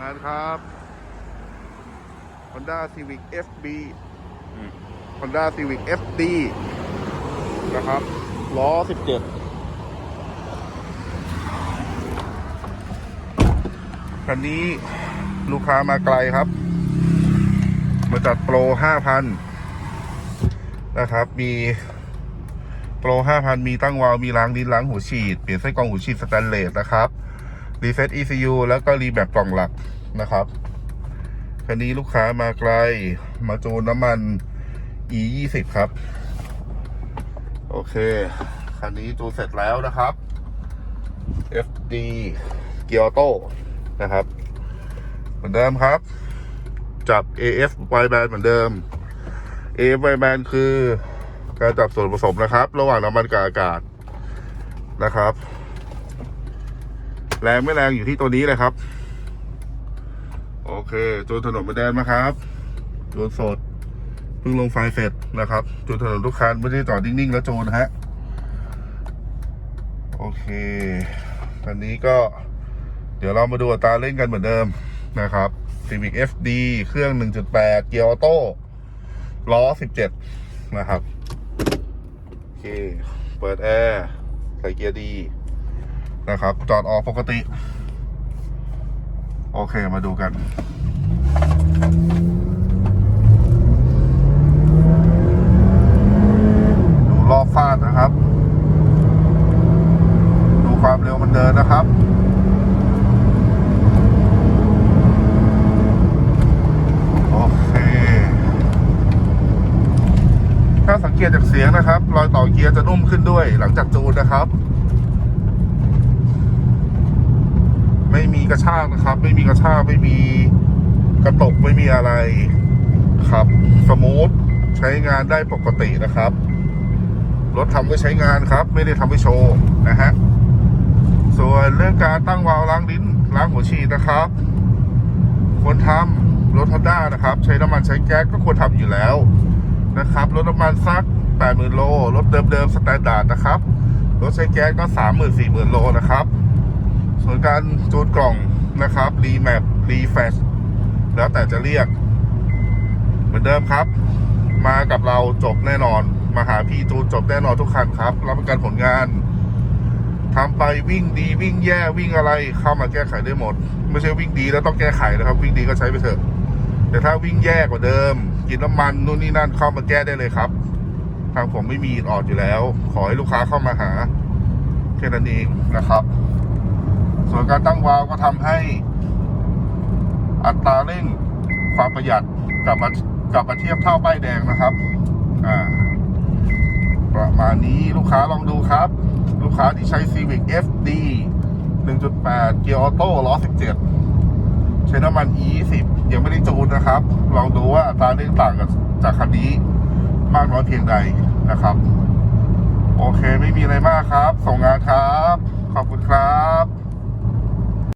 งานครับ Honda Civic FB Honda Civic FD นะครับ ล้อ 17 คันนี้ลูกค้ามาไกลครับ มาจัดโปร 5,000 นะครับ มีโปร 5,000 มีตั้งวาล์วมีล้างดินล้างหัวฉีด เปลี่ยนไส้กรองหัวฉีดสแตนเลสนะครับ รีเซ็ต ECU แล้วก็รีแบบกล่องหลักนะครับคันนี้ลูกค้ามาไกลมาจูนน้ำมัน E 2 0ครับ โอเค คันนี้จูนเสร็จแล้วนะครับ FD เกียร์ออโต้นะครับเหมือนเดิมครับ จับ AF Y band เหมือนเดิม AF Y band คือการจับส่วนผสมนะครับ ระหว่างน้ำมันกับอากาศนะครับ แรงไม่แรงอยู่ที่ตัวนี้เลยครับ โอเคจูนถนนมาแดนมาครับจูนสดเพิ่งลงไฟเสร็จนะครับจูนถนนทุกคันไม่ได้จอดนิ่งๆ แล้วจูนฮะโอเคคันนี้ก็ เดี๋ยวเรามาดูอัตราเล่นกันเหมือนเดิมนะครับ Civic FD เครื่อง 1.8 เกียร์ออโต้ล้อ 17 นะครับ โอเค เปิดแอร์ ใส่เกียร์ดี นะครับ จอดออกปกติ โอเคมาดูกัน ดูรอบฟาดนะครับ ดูความเร็วมันเดินนะครับโอเคถ้าสังเกตจากเสียงนะครับ รอยต่อเกียร์จะนุ่มขึ้นด้วยหลังจากจูนนะครับ ไม่มี กระชากนะครับ ไม่มีกระชากไม่มีกระตกไม่มีอะไรครับสมูทใช้งานได้ปกตินะครับรถทำไว้ใช้งานครับ ไม่ได้ทำไว้โชว์นะฮะส่วนเรื่องการตั้งวาล์วล้างลิ้นล้างหัวฉีดนะครับควรทำรถฮอนด้านะครับ ใช้น้ำมันใช้แก๊สก็ควรทำอยู่แล้วนะครับรถน้ำมันสัก80,000โลรถเดิมๆสแตนดาร์ดนะครับรถใช้แก๊สก็ 30,000 40,000โลนะครับ ส่วนการจูนกล่องนะครับรีแมปรีแฟชแล้วแต่จะเรียก เหมือนเดิมครับ มากับเราจบแน่นอน มาหาพี่จูนจบแน่นอนทุกคันครับ รับประกันผลงานทำไปวิ่งดีวิ่งแย่วิ่งอะไรเข้ามาแก้ไขได้หมด ไม่ใช่วิ่งดีแล้วต้องแก้ไขนะครับ วิ่งดีก็ใช้ไปเถอะ แต่ถ้าวิ่งแย่กว่าเดิม กินน้ำมันนู่นนี่นั่นเข้ามาแก้ได้เลยครับ ทางผมไม่มีอิดออดอยู่แล้ว ขอให้ลูกค้าเข้ามาหาแค่นั้นเองนะครับ ส่วนการตั้งวาล์วก็ทำให้ อัตราเร่งความประหยัดกลับมากลับมาเทียบเท่าป้ายแดงนะครับอ่าประมาณนี้ลูกค้าลองดูครับ ลูกค้าที่ใช้ Civic FD 1.8 เกียร์ออโต้ล้อ17 ใช้น้ำมัน E20 ยังไม่ได้จูนนะครับ ลองดูว่าอัตราเร่งต่างกับจากคันนี้มากน้อยเพียงใดนะครับ โอเคไม่มีอะไรมากครับ ส่งงานครับ ขอบคุณครับ